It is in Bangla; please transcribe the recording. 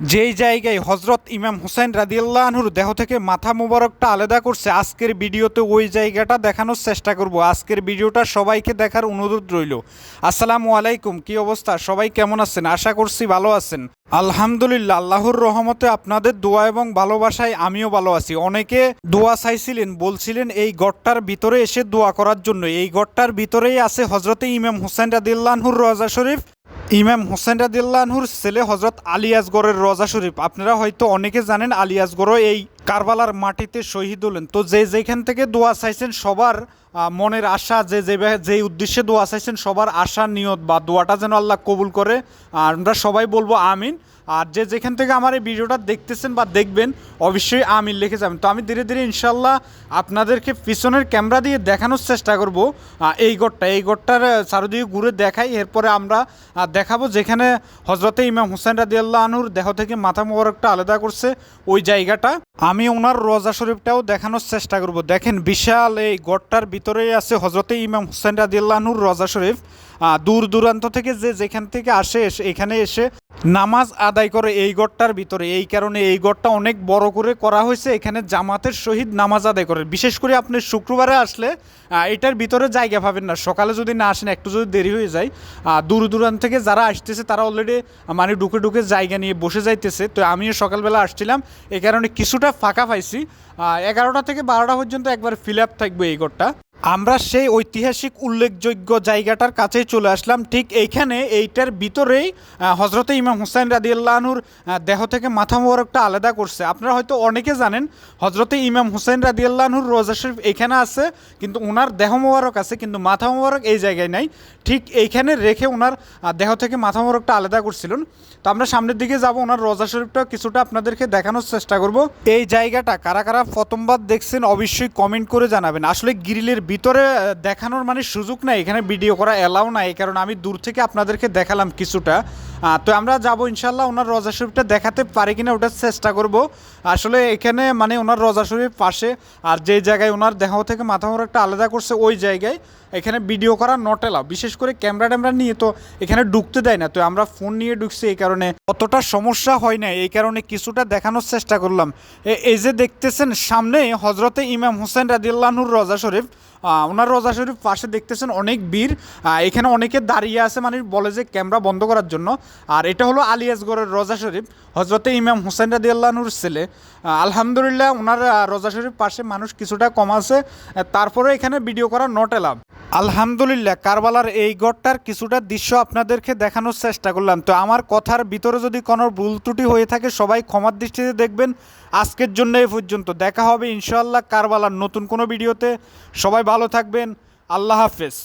যেই জায়গায় হজরত ইমাম হুসাইন রাদিয়াল্লাহুর দেহ থেকে মাথা মুবারকটা আলাদা করছে, আজকের ভিডিওতে ওই জায়গাটা দেখানোর চেষ্টা করব। আজকের ভিডিওটা সবাইকে দেখার অনুরোধ রইল। আসসালামু আলাইকুম, কি অবস্থা? সবাই কেমন আছেন? আশা করছি ভালো আছেন। আলহামদুলিল্লাহ, আল্লাহর রহমতে আপনাদের দোয়া এবং ভালোবাসায় আমিও ভালো আছি। অনেকে দোয়া চাইছিলেন, বলছিলেন এই গড়টার ভিতরে এসে দোয়া করার জন্য। এই গড়টার ভিতরেই আছে হজরতে ইমাম হুসাইন রাদিয়াল্লাহুর রজা শরীফ। ইমাম হোসেন রাদিল্লাহুর ছেলে হজরত আলী আসগরের রজা শরীফ। আপনারা হয়তো অনেকে জানেন আলী আসগরও এই কারবালার মাটিতে শহীদ হলেন। তো যে যেখান থেকে দোয়া চাইছেন, সবার মনের আশা, যে যে উদ্দেশ্যে দোয়া চাইছেন, সবার আশা, নিয়ত বা দোয়াটা যেন আল্লাহ কবুল করে। আর আমরা সবাই বলব আমিন। আর যে যেখান থেকে আমার এই ভিডিওটা দেখতেছেন বা দেখবেন, অবশ্যই আমিন লিখে যাবেন। তো আমি ধীরে ধীরে ইনশাল্লাহ আপনাদেরকে পিছনের ক্যামেরা দিয়ে দেখানোর চেষ্টা করব এই গড়টা। এই গড়টার চারিদিকে ঘুরে দেখাই। এরপরে আমরা দেখাবো যেখানে হজরতে ইমাম হুসেন রাদি আল্লাহনুর দেহ থেকে মাথা মোবারকটা আলাদা করছে, ওই জায়গাটা। আমি ওনার রোজা শরীফটাও দেখানোর চেষ্টা করব। দেখেন বিশাল এই গড়টার ভিতরেই আছে হজরতে ইমাম হুসেন রাদি আল্লাহনুর রোজা শরীফ। দূর দূরান্ত থেকে যে যেখান থেকে আসে এখানে এসে নামাজ আদায় করে এই গড়টার ভিতরে। এই কারণে এই গড়টা অনেক বড় করে করা হয়েছে। এখানে জামাতের সহিত নামাজ আদায় করে। বিশেষ করে আপনি শুক্রবারে আসলে এটার ভিতরে জায়গা পাবেন না। সকালে যদি না আসেন, একটু যদি দেরি হয়ে যায় দূর দূরান্ত থেকে যারা আসতেছে, তারা অলরেডি মানে ঢুকে ঢুকে জায়গা নিয়ে বসে যাইতেছে। তো আমিও সকালবেলা আসছিলাম। এই কারণে কিছুটা ফাঁকা পাইছি। এগারোটা থেকে বারোটা পর্যন্ত একবার ফিল আপ থাকবে এই গড়টা আমরা সেই ঐতিহাসিক উল্লেখযোগ্য জায়গাটার কাছেই চলে আসলাম। ঠিক এইখানে এইটার ভিতরেই হজরতে ইমাম হুসাইন রাদিয়াল্লাহুর দেহ থেকে মাথা মোবারকটা আলাদা করছে। আপনারা হয়তো অনেকে জানেন হজরতে ইমাম হুসাইন রাদিয়াল্লাহুর রোজা শরীফ এখানে আছে, কিন্তু ওনার দেহ মোবারক আছে, কিন্তু মাথা মোবারক এই জায়গায় নাই। ঠিক এইখানে রেখে ওনার দেহ থেকে মাথা মোবারকটা আলাদা করছিলেন। তো আমরা সামনের দিকে যাব ওনার রোজা শরীফটা কিছুটা আপনাদেরকে দেখানোর চেষ্টা করব। এই জায়গাটা কারা কারা প্রথমবার দেখছেন অবশ্যই কমেন্ট করে জানাবেন। আসলে গ্রিলের ভিতরে দেখানোর মানে সুযোগ নাই, এখানে ভিডিও করা এলাও নাই, কারণে আমি দূর থেকে আপনাদেরকে দেখালাম কিছুটা। তো আমরা যাব ইনশাল্লাহ ওনার রোজা শরীফটা দেখাতে পারি কিনা ওটার চেষ্টা করব। আসলে এখানে মানে ওনার রোজা শরীফ পাশে, আর যে জায়গায় ওনার দেহ থেকে মাথা একটা আলাদা করছে, ওই জায়গায় এখানে ভিডিও করা নট এলাও বিশেষ করে ক্যামেরা ট্যামেরা নিয়ে তো এখানে ঢুকতে দেয় না, তো আমরা ফোন নিয়ে ঢুকছি এই কারণে। অতটা সমস্যা হয় না এই কারণে কিছুটা দেখানোর চেষ্টা করলাম। এই যে দেখতেছেন, সামনে হজরতে ইমাম হোসেন রাদিল্লাহুর রজা শরীফ ওনার রোজা শরীফ পাশে দেখতেছেন অনেক বীর। এখানে অনেকে দাঁড়িয়ে আছে মানে বলে যে ক্যামেরা বন্ধ করার জন্য। আর এটা হলো আলিয়াসগড়ের রোজা শরীফ। হজরতে ইমাম হোসেন রাদি আল্লাহনুর ছেলে আলহামদুলিল্লাহ, ওনার রোজা শরীফ পাশে মানুষ কিছুটা কম আছে। তারপরে এখানে ভিডিও করা নট এলাম আলহামদুলিল্লাহ, কারবালার এই গড়টার কিছুটা দৃশ্য আপনাদেরকে দেখানোর চেষ্টা করলাম। তো আমার কথার ভিতরে যদি কোনো ভুল ত্রুটি হয়ে থাকে, সবাই ক্ষমার দৃষ্টিতে দেখবেন। আজকের জন্য এই পর্যন্ত। দেখা হবে ইনশাআল্লাহ কারবালার নতুন কোনো ভিডিওতে। সবাই ভালো থাকবেন। আল্লাহ হাফেজ।